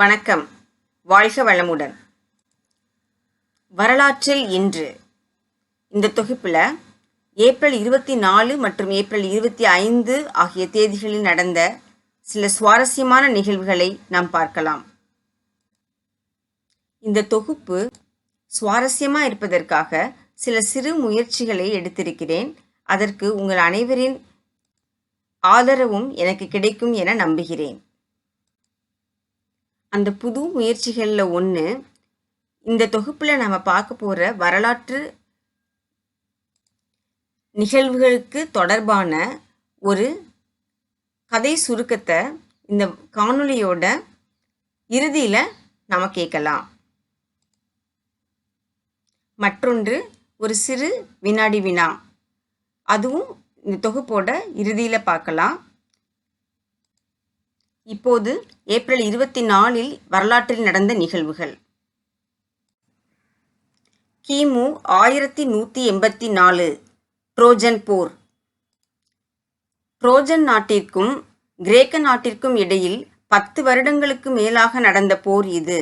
வணக்கம். வாழ்க வளமுடன். வரலாற்றில் இன்று இந்த தொகுப்பில் ஏப்ரல் இருபத்தி நாலு மற்றும் ஏப்ரல் இருபத்தி ஐந்து ஆகிய தேதிகளில் நடந்த சில சுவாரஸ்யமான நிகழ்வுகளை நாம் பார்க்கலாம். இந்த தொகுப்பு சுவாரஸ்யமாக இருப்பதற்காக சில சிறு முயற்சிகளை எடுத்திருக்கிறேன். அதற்கு உங்கள் அனைவரின் ஆதரவும் எனக்கு கிடைக்கும் என நம்புகிறேன். அந்த புது முயற்சிகளில் ஒன்று இந்த தொகுப்பில் நம்ம பார்க்க போகிற வரலாற்று நிகழ்வுகளுக்கு தொடர்பான ஒரு கதை சுருக்கத்தை இந்த காணொளியோட இறுதியில் நாம் கேட்கலாம். மற்றொன்று ஒரு சிறு வினாடி வினா. அதுவும் இந்த தொகுப்போட இறுதியில் பார்க்கலாம். இப்போது ஏப்ரல் இருபத்தி நாலில் வரலாற்றில் நடந்த நிகழ்வுகள். கிமு ஆயிரத்தி நூற்றி எண்பத்தி நாலு ட்ரோஜன் போர். ட்ரோஜன் நாட்டிற்கும் கிரேக்க நாட்டிற்கும் இடையில் பத்து வருடங்களுக்கு மேலாக நடந்த போர் இது.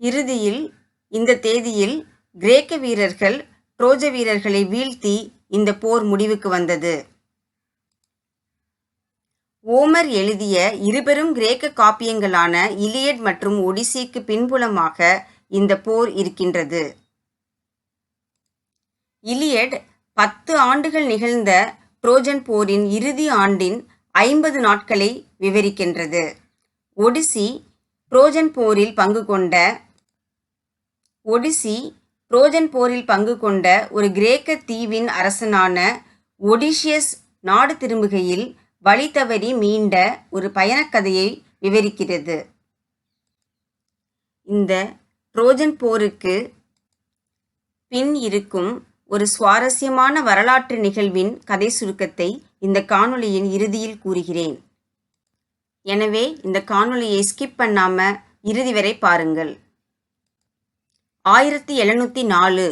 இறுதியில் இந்த தேதியில் கிரேக்க வீரர்கள் ட்ரோஜ வீரர்களை வீழ்த்தி இந்த போர் முடிவுக்கு வந்தது. ஓமர் எழுதிய இருபெரும் கிரேக்க காப்பியங்களான இலியட் மற்றும் ஒடிசிக்கு பின்புலமாக இந்த போர் இருக்கின்றது. இலியட் பத்து ஆண்டுகள் நிகழ்ந்த ட்ரோஜன் போரின் இறுதி ஆண்டின் ஐம்பது நாட்களை விவரிக்கின்றது. ஒடிசி ட்ரோஜன் போரில் பங்கு கொண்ட ஒடிசி ட்ரோஜன் போரில் பங்கு கொண்ட ஒரு கிரேக்க தீவின் அரசனான ஒடிஷியஸ் நாடு திரும்புகையில் வழி தவறி மீண்ட ஒரு பயணக்கதையை விவரிக்கிறது. இந்த ட்ரோஜன் போருக்கு பின் இருக்கும் ஒரு சுவாரஸ்யமான வரலாற்று நிகழ்வின் கதை சுருக்கத்தை இந்த காணொளியின் இறுதியில் கூறுகிறேன். எனவே இந்த காணொளியை ஸ்கிப் பண்ணாம இறுதி வரை பாருங்கள். ஆயிரத்தி எழுநூற்றி நாலு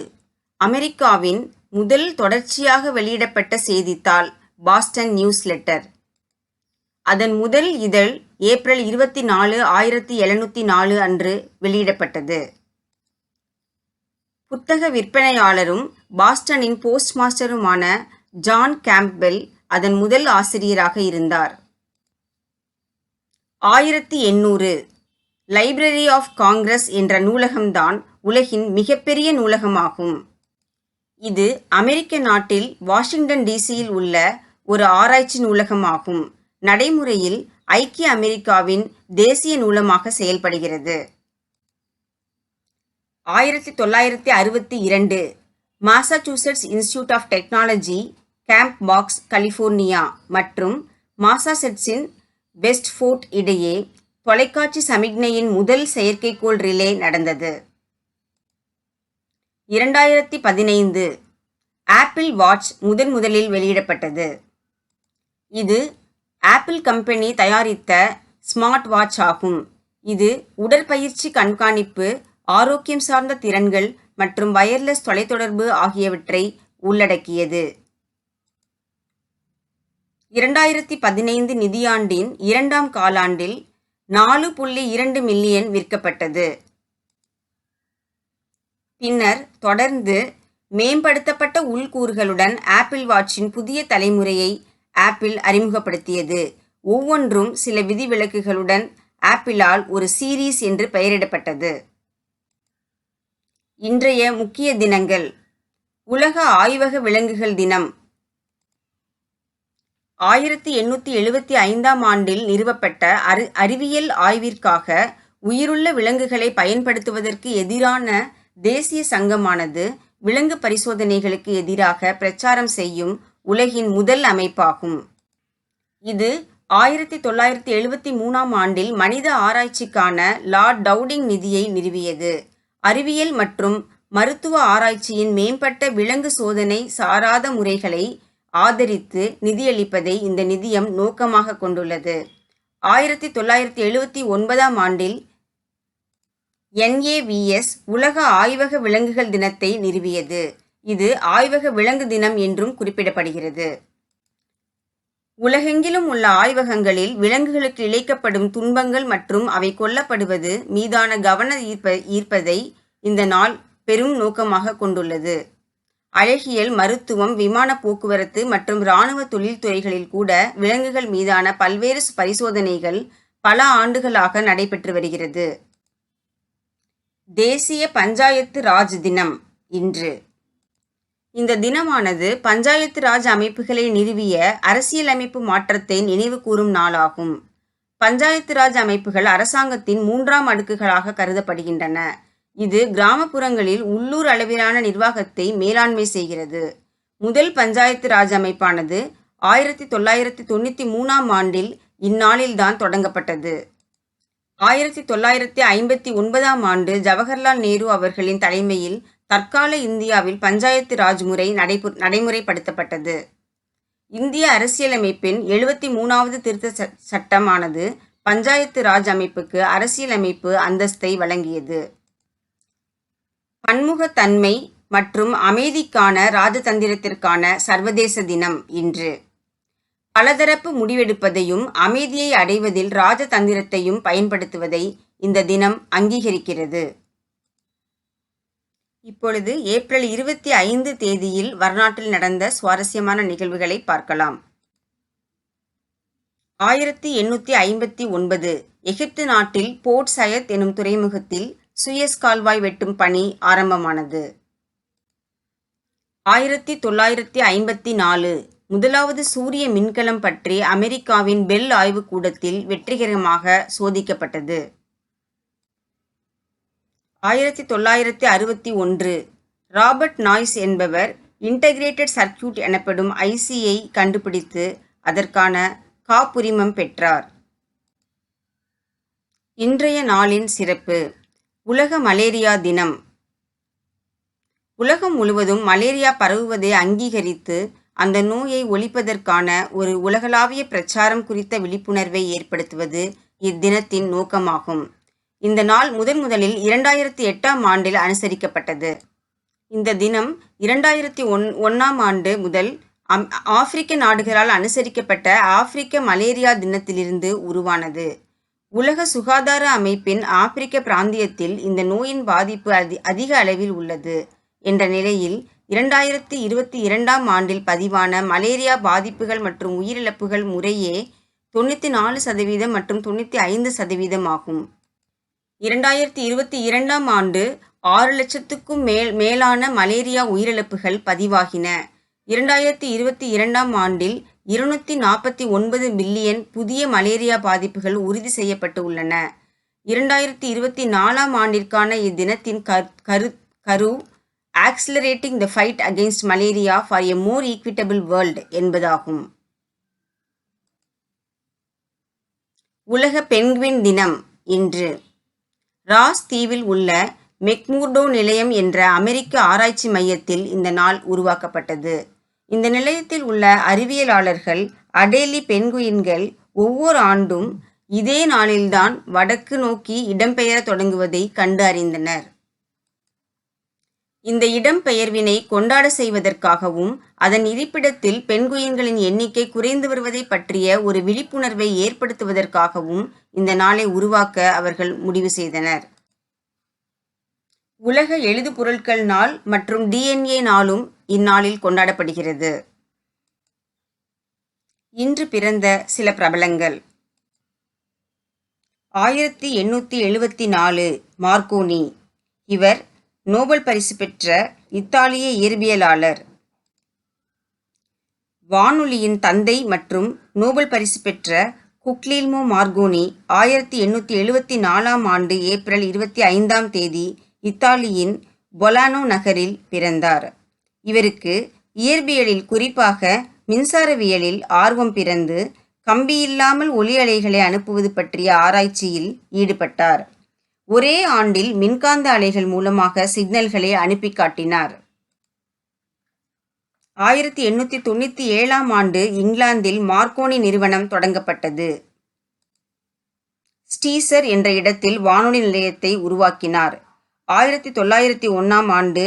அமெரிக்காவின் முதல் தொடர்ச்சியாக வெளியிடப்பட்ட செய்தித்தாள் பாஸ்டன் நியூஸ் லெட்டர் அதன் முதல் இதழ் ஏப்ரல் இருபத்தி நாலு ஆயிரத்தி எழுநூற்றி நாலு அன்று வெளியிடப்பட்டது. புத்தக விற்பனையாளரும் பாஸ்டனின் போஸ்ட் மாஸ்டருமான ஜான் கேம்ப்பெல் அதன் முதல் ஆசிரியராக இருந்தார். ஆயிரத்தி எண்ணூறு லைப்ரரி ஆஃப் காங்கிரஸ் என்ற நூலகம்தான் உலகின் மிகப்பெரிய நூலகமாகும். இது அமெரிக்க நாட்டில் வாஷிங்டன் டிசியில் உள்ள ஒரு ஆராய்ச்சி நூலகமாகும். நடைமுறையில் ஐக்கிய அமெரிக்காவின் தேசிய நூலமாக செயல்படுகிறது. ஆயிரத்தி தொள்ளாயிரத்தி அறுபத்தி இரண்டு மாசாச்சூசெட்ஸ் இன்ஸ்டியூட் ஆஃப் டெக்னாலஜி கேம்ப் பாக்ஸ் கலிஃபோர்னியா மற்றும் மாசாசெட்ஸின் வெஸ்ட் ஃபோர்ட் இடையே தொலைக்காட்சி சமிக்ஞையின் முதல் செயற்கைக்கோள் ரிலே நடந்தது. இரண்டாயிரத்தி பதினைந்து ஆப்பிள் வாட்ச் முதன் முதலில் வெளியிடப்பட்டது. இது ஆப்பிள் கம்பெனி தயாரித்த ஸ்மார்ட் வாட்ச் ஆகும். இது உடற்பயிற்சி கண்காணிப்பு ஆரோக்கியம் சார்ந்த திறன்கள் மற்றும் வயர்லெஸ் தொலைத்தொடர்பு ஆகியவற்றை உள்ளடக்கியது. இரண்டாயிரத்தி பதினைந்து நிதியாண்டின் இரண்டாம் காலாண்டில் நாலு புள்ளி இரண்டு மில்லியன் விற்கப்பட்டது. பின்னர் தொடர்ந்து மேம்படுத்தப்பட்ட உள்கூறுகளுடன் ஆப்பிள் வாட்சின் புதிய தலைமுறையை ஆப்பிள் அறிமுகப்படுத்தியது. ஒவ்வொன்றும் சில விதிவிலக்குகளுடன் ஆப்பிளால் ஒரு சீரீஸ் என்று பெயரிடப்பட்டது. இன்றைய முக்கிய தினங்கள். உலக ஆய்வக விலங்குகள் தினம். ஆயிரத்தி எண்ணூற்றி எழுபத்தி ஐந்தாம் ஆண்டில் நிறுவப்பட்ட அறி அறிவியல் ஆய்விற்காக உயிருள்ள விலங்குகளை பயன்படுத்துவதற்கு எதிரான தேசிய சங்கமானது விலங்கு பரிசோதனைகளுக்கு எதிராக பிரச்சாரம் செய்யும் உலகின் முதல் அமைப்பாகும். இது ஆயிரத்தி தொள்ளாயிரத்தி எழுபத்தி மூணாம் ஆண்டில் மனித ஆராய்ச்சிக்கான லார்ட் டவுடிங் நிதியை நிறுவியது. அறிவியல் மற்றும் மருத்துவ ஆராய்ச்சியின் மேம்பட்ட விலங்கு சோதனை சாராத முறைகளை ஆதரித்து நிதியளிப்பதை இந்த நிதியம் நோக்கமாக கொண்டுள்ளது. ஆயிரத்தி தொள்ளாயிரத்தி எழுபத்தி ஒன்பதாம் ஆண்டில் என்ஏவிஎஸ் உலக ஆய்வக விலங்குகள் தினத்தை நிறுவியது. இது ஆய்வக விலங்கு தினம் என்றும் குறிப்பிடப்படுகிறது. உலகெங்கிலும் உள்ள ஆய்வகங்களில் விலங்குகளுக்கு இழைக்கப்படும் துன்பங்கள் மற்றும் அவை கொல்லப்படுவது மீதான கவன ஈர்ப்ப ஈர்ப்பதை இந்த நாள் பெரும் நோக்கமாக கொண்டுள்ளது. அழகியல் மருத்துவம் விமான போக்குவரத்து மற்றும் இராணுவ தொழில்துறைகளில் கூட விலங்குகள் மீதான பல்வேறு பரிசோதனைகள் பல ஆண்டுகளாக நடைபெற்று வருகிறது. தேசிய பஞ்சாயத்து ராஜ் தினம் இன்று. இந்த தினமானது பஞ்சாயத்து ராஜ் அமைப்புகளை நிறுவிய அரசியலமைப்பு மாற்றத்தை நினைவு கூறும் நாளாகும். பஞ்சாயத்து ராஜ் அமைப்புகள் அரசாங்கத்தின் மூன்றாம் அடுக்குகளாக கருதப்படுகின்றன. இது கிராமப்புறங்களில் உள்ளூர் அளவிலான நிர்வாகத்தை மேலாண்மை செய்கிறது. முதல் பஞ்சாயத்து ராஜ் அமைப்பானது ஆயிரத்தி தொள்ளாயிரத்தி தொண்ணூற்றி மூணாம் ஆண்டில் இந்நாளில்தான் தொடங்கப்பட்டது. ஆயிரத்தி தொள்ளாயிரத்தி ஐம்பத்தி ஒன்பதாம் ஆண்டு ஜவஹர்லால் நேரு அவர்களின் தலைமையில் தற்கால இந்தியாவில் பஞ்சாயத்து ராஜ் முறை நடைபு நடைமுறைப்படுத்தப்பட்டது. இந்திய அரசியலமைப்பின் எழுபத்தி மூணாவது திருத்த சட்டமானது பஞ்சாயத்து ராஜ் அமைப்புக்கு அரசியலமைப்பு அந்தஸ்தை வழங்கியது. பன்முகத்தன்மை மற்றும் அமைதிக்கான ராஜதந்திரத்திற்கான சர்வதேச தினம் இன்று. பலதரப்பு முடிவெடுப்பதையும் அமைதியை அடைவதில் ராஜதந்திரத்தையும் பயன்படுத்துவதை இந்த தினம் அங்கீகரிக்கிறது. இப்பொழுது ஏப்ரல் இருபத்தி ஐந்து தேதியில் வரலாற்றில் நடந்த சுவாரஸ்யமான நிகழ்வுகளை பார்க்கலாம். ஆயிரத்தி எண்ணூற்றி ஐம்பத்தி ஒன்பது எகிப்து நாட்டில் போர்ட் சயத் எனும் துறைமுகத்தில் சுயஸ் கால்வாய் வெட்டும் பணி ஆரம்பமானது. ஆயிரத்தி தொள்ளாயிரத்தி ஐம்பத்தி நாலு முதலாவது சூரிய மின்கலம் பற்றி அமெரிக்காவின் பெல் ஆய்வுக்கூடத்தில் வெற்றிகரமாக சோதிக்கப்பட்டது. ஆயிரத்தி தொள்ளாயிரத்தி அறுபத்தி ஒன்று ராபர்ட் நாய்ஸ் என்பவர் இன்டகிரேட்டட் சர்க்கியூட் எனப்படும் ஐசியை கண்டுபிடித்து அதற்கான காப்புரிமம் பெற்றார். இன்றைய நாளின் சிறப்பு உலக மலேரியா தினம். உலகம் முழுவதும் மலேரியா பரவுவதை அங்கீகரித்து அந்த நோயை ஒழிப்பதற்கான ஒரு உலகளாவிய பிரச்சாரம் குறித்த விழிப்புணர்வை ஏற்படுத்துவது இத்தினத்தின் நோக்கமாகும். இந்த நாள் முதன் முதலில் இரண்டாயிரத்தி எட்டாம் ஆண்டில் அனுசரிக்கப்பட்டது. இந்த தினம் இரண்டாயிரத்தி ஒன் ஒன்றாம் ஆண்டு முதல் அம் ஆப்பிரிக்க நாடுகளால் அனுசரிக்கப்பட்ட ஆப்பிரிக்க மலேரியா தினத்திலிருந்து உருவானது. உலக சுகாதார அமைப்பின் ஆப்பிரிக்க பிராந்தியத்தில் இந்த நோயின் பாதிப்பு அதி அதிக அளவில் உள்ளது என்ற நிலையில் இரண்டாயிரத்தி இருபத்தி இரண்டாம் ஆண்டில் பதிவான மலேரியா பாதிப்புகள் மற்றும் உயிரிழப்புகள் முறையே தொண்ணூற்றி நாலு சதவீதம் மற்றும் தொண்ணூற்றி ஐந்து சதவீதம் ஆகும். இரண்டாயிரத்தி இருபத்தி இரண்டாம் ஆண்டு ஆறு லட்சத்துக்கும் மேல் மேலான மலேரியா உயிரிழப்புகள் பதிவாகின. இரண்டாயிரத்தி இருபத்தி இரண்டாம் ஆண்டில் இருநூற்றி நாற்பத்தி ஒன்பது மில்லியன் புதிய மலேரியா பாதிப்புகள் உறுதி செய்யப்பட்டு உள்ளன. இரண்டாயிரத்தி இருபத்தி நாலாம் ஆண்டிற்கான இத்தினத்தின் கரு கரு accelerating the fight against malaria for a more equitable world என்பதாகும். உலக பெண்குவின் தினம் இன்று. ராஸ் தீவில் உள்ள மெக்மூர்டோ நிலையம் என்ற அமெரிக்க ஆராய்ச்சி மையத்தில் இந்த நாள் உருவாக்கப்பட்டது. இந்த நிலையத்தில் உள்ள அறிவியலாளர்கள் அடேலி பெண்குயின்கள் ஒவ்வொரு ஆண்டும் இதே நாளில்தான் வடக்கு நோக்கி இடம்பெயர தொடங்குவதை கண்டு அறிந்தனர். இந்த இடம்பெயர்வினை கொண்டாட செய்வதற்காகவும் அதன் இருப்பிடத்தில் பெண்குயின்களின் எண்ணிக்கை குறைந்து வருவதை பற்றிய ஒரு விழிப்புணர்வை ஏற்படுத்துவதற்காகவும் இந்த நாளை உருவாக்க அவர்கள் முடிவு செய்தனர். உலக எழுது பொருட்கள் நாள் மற்றும் டிஎன்ஏ நாளும் இந்நாளில் கொண்டாடப்படுகிறது. இன்று பிறந்த சில பிரபலங்கள். ஆயிரத்தி எண்ணூற்றி எழுபத்தி நாலு மார்க்கோனி இவர் நோபல் பரிசு பெற்ற இத்தாலிய இயற்பியலாளர். வானொலியின் தந்தை மற்றும் நோபல் பரிசு பெற்ற குக்லீல்மோ மார்கோனி ஆயிரத்தி எண்ணூற்றி எழுபத்தி நாலாம் ஆண்டு ஏப்ரல் இருபத்தி ஐந்தாம் தேதி இத்தாலியின் பொலானோ நகரில் பிறந்தார். இவருக்கு இயற்பியலில் குறிப்பாக மின்சாரவியலில் ஆர்வம் பிறந்து கம்பியில்லாமல் ஒலி அலைகளை அனுப்புவது பற்றிய ஆராய்ச்சியில் ஈடுபட்டார். ஒரே ஆண்டில் மின்காந்த அலைகள் மூலமாக சிக்னல்களை அனுப்பி காட்டினார். ஆயிரத்தி எண்ணூற்றி தொண்ணூற்றி ஏழாம் ஆண்டு இங்கிலாந்தில் மார்க்கோனி நிறுவனம் தொடங்கப்பட்டது. ஸ்டீசர் என்ற இடத்தில் வானொலி நிலையத்தை உருவாக்கினார். ஆயிரத்தி தொள்ளாயிரத்தி ஒன்றாம் ஆண்டு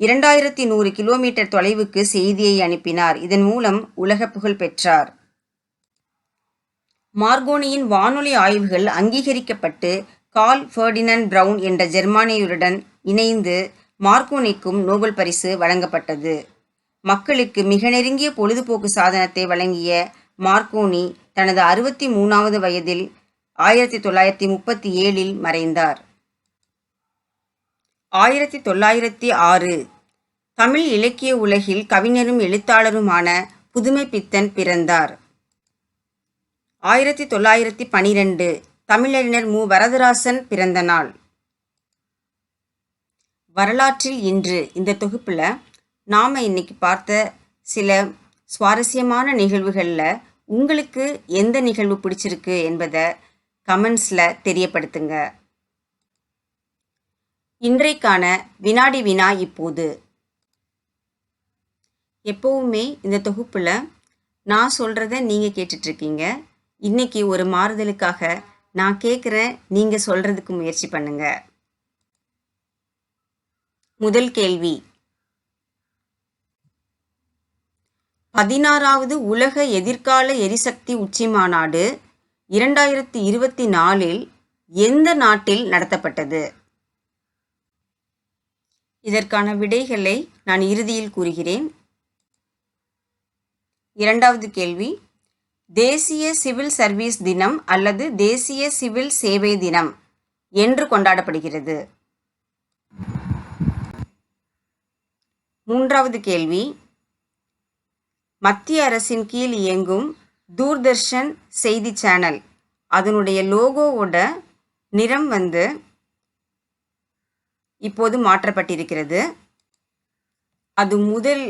இரண்டாயிரத்தி நூறு கிலோமீட்டர் தொலைவுக்கு செய்தியை அனுப்பினார். இதன் மூலம் உலக புகழ் பெற்றார். மார்கோனியின் வானொலி ஆய்வுகள் அங்கீகரிக்கப்பட்டு கால் ஃபெர்டினண்ட் பிரவுன் என்ற ஜெர்மானியருடன் இணைந்து மார்கோனிக்கும் நோபல் பரிசு வழங்கப்பட்டது. மக்களுக்கு மிக நெருங்கிய பொழுதுபோக்கு சாதனத்தை வழங்கிய மார்க்கோனி தனது அறுபத்தி மூணாவது வயதில் ஆயிரத்தி தொள்ளாயிரத்தி முப்பத்தி ஏழில் மறைந்தார். ஆயிரத்தி தொள்ளாயிரத்தி ஆறு தமிழ் இலக்கிய உலகில் கவிஞரும் எழுத்தாளருமான புதுமை பித்தன் பிறந்தார். ஆயிரத்தி தொள்ளாயிரத்தி பனிரெண்டு தமிழறிஞர் மு. வரதராசன் பிறந்த நாள். வரலாற்றில் இன்று இந்த தொகுப்பில் நாம் இன்னைக்கு பார்த்த சில சுவாரஸ்யமான நிகழ்வுகளில் உங்களுக்கு எந்த நிகழ்வு பிடிச்சிருக்கு என்பதை கமெண்ட்ஸில் தெரியப்படுத்துங்க. இன்றைக்கான வினாடி வினா இப்போது. எப்போவுமே இந்த தொகுப்பில் நான் சொல்கிறத நீங்கள் கேட்டுட்ருக்கீங்க இன்னைக்கு ஒரு மாறுதலுக்காக நான் கேட்குறேன் நீங்கள் சொல்கிறதுக்கு முயற்சி பண்ணுங்க. முதல் கேள்வி. பதினாறாவது உலக எதிர்கால எரிசக்தி உச்சி மாநாடு இரண்டாயிரத்தி இருபத்தி நாலில் எந்த நாட்டில் நடத்தப்பட்டது? இதற்கான விடைகளை நான் இறுதியில் கூறுகிறேன். இரண்டாவது கேள்வி. தேசிய சிவில் சர்வீஸ் தினம் அல்லது தேசிய சிவில் சேவை தினம் என்று கொண்டாடப்படுகிறது. மூன்றாவது கேள்வி. மத்திய அரசின் கீழ் இயங்கும் தூர்தர்ஷன் செய்தி சேனல் அதனுடைய லோகோவோட நிறம் வந்து இப்போது மாற்றப்பட்டிருக்கிறது. அது முதல்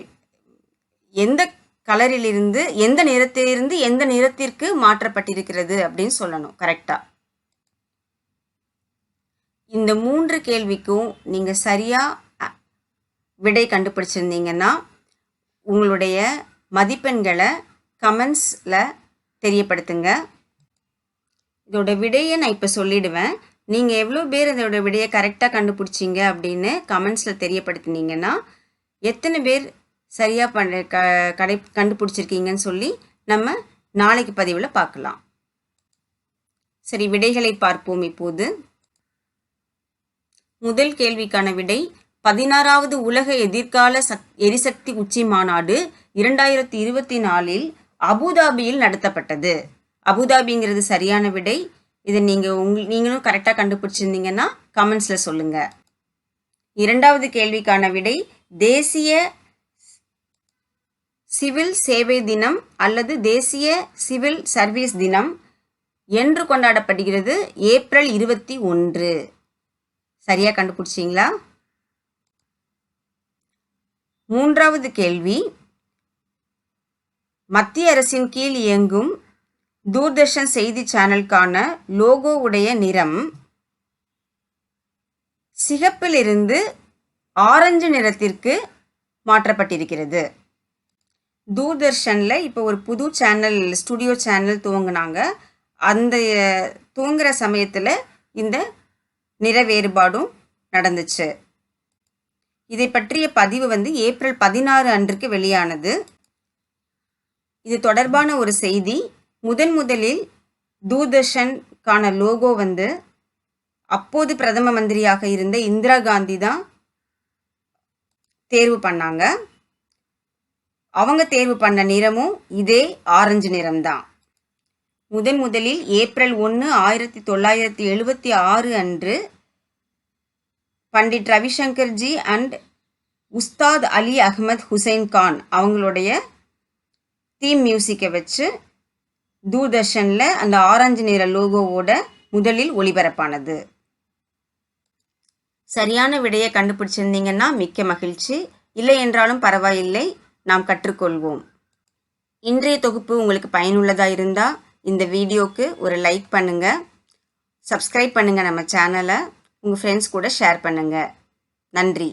எந்த கலரிலிருந்து எந்த நிறத்திலிருந்து எந்த நிறத்திற்கு மாற்றப்பட்டிருக்கிறது அப்படின்னு சொல்லணும் கரெக்டாக இந்த மூன்று கேள்விக்கும் நீங்கள் சரியாக விடை கண்டுபிடிச்சிருந்தீங்கன்னா உங்களுடைய மதிப்பெண்களை கமெண்ட்ஸில் தெரியப்படுத்துங்க. இதோட விடையை நான் இப்போ சொல்லிடுவேன். நீங்கள் எவ்வளோ பேர் இதோட விடையை கரெக்டாக கண்டுபிடிச்சிங்க அப்படின்னு கமெண்ட்ஸில் தெரியப்படுத்தினீங்கன்னா எத்தனை பேர் சரியாக பண்ண க கடை கண்டுபிடிச்சிருக்கீங்கன்னு சொல்லி நம்ம நாளைக்கு பதிவில் பார்க்கலாம். சரி விடைகளை பார்ப்போம் இப்போது. முதல் கேள்விக்கான விடை பதினாறாவது உலக எதிர்கால சக் எரிசக்தி உச்சி மாநாடு இரண்டாயிரத்தி இருபத்தி நாலில் அபுதாபியில் நடத்தப்பட்டது. அபுதாபிங்கிறது சரியான விடை. இதை நீங்கள் உங் நீங்களும் கரெக்டாக கண்டுபிடிச்சிருந்தீங்கன்னா கமெண்ட்ஸில் சொல்லுங்கள் இரண்டாவது கேள்விக்கான விடை தேசிய சிவில் சேவை தினம் அல்லது தேசிய சிவில் சர்வீஸ் தினம் என்று கொண்டாடப்படுகிறது ஏப்ரல் இருபத்தி ஒன்று. சரியாக கண்டுபிடிச்சிங்களா மூன்றாவது கேள்வி. மத்திய அரசின் கீழ் இயங்கும் தூர்தர்ஷன் செய்தி சேனலுக்கான லோகோ உடைய நிறம் சிகப்பிலிருந்து ஆரஞ்சு நிறத்திற்கு மாற்றப்பட்டிருக்கிறது. தூர்தர்ஷனில் இப்போ ஒரு புது சேனல் ஸ்டுடியோ சேனல் துவங்கினாங்க. அந்த தூங்குகிற சமயத்தில் இந்த நிற வேறுபாடும் நடந்துச்சு. இதை பற்றிய பதிவு வந்து ஏப்ரல் பதினாறு அன்றுக்கு வெளியானது. இது தொடர்பான ஒரு செய்தி. முதன் முதலில் தூர்தர்ஷனுக்கான லோகோ வந்து அப்போது பிரதம மந்திரியாக இருந்த இந்திரா காந்தி தான் தேர்வு பண்ணாங்க. அவங்க தேர்வு பண்ண நிறமும் இதே ஆரஞ்சு நிறம்தான். முதன் முதலில் ஏப்ரல் ஒன்று ஆயிரத்தி தொள்ளாயிரத்தி எழுபத்தி ஆறு அன்று பண்டிட் ரவிசங்கர்ஜி அண்ட் உஸ்தாத் அலி அகமது ஹுசைன் கான் அவங்களுடைய தீம் மியூசிக்கை வச்சு தூர்தர்ஷனில் அந்த ஆரஞ்சு நிற லோகோவோட முதலில் ஒளிபரப்பானது. சரியான விடையை கண்டுபிடிச்சிருந்தீங்கன்னா மிக்க மகிழ்ச்சி. இல்லை என்றாலும் பரவாயில்லை. நாம் கற்றுக்கொள்வோம். இன்றைய தொகுப்பு உங்களுக்கு பயனுள்ளதாக இருந்தால் இந்த வீடியோக்கு ஒரு லைக் பண்ணுங்கள் சப்ஸ்கிரைப் பண்ணுங்கள் நம்ம சேனலை உங்கள் ஃப்ரெண்ட்ஸ் கூட ஷேர் பண்ணுங்கள் நன்றி.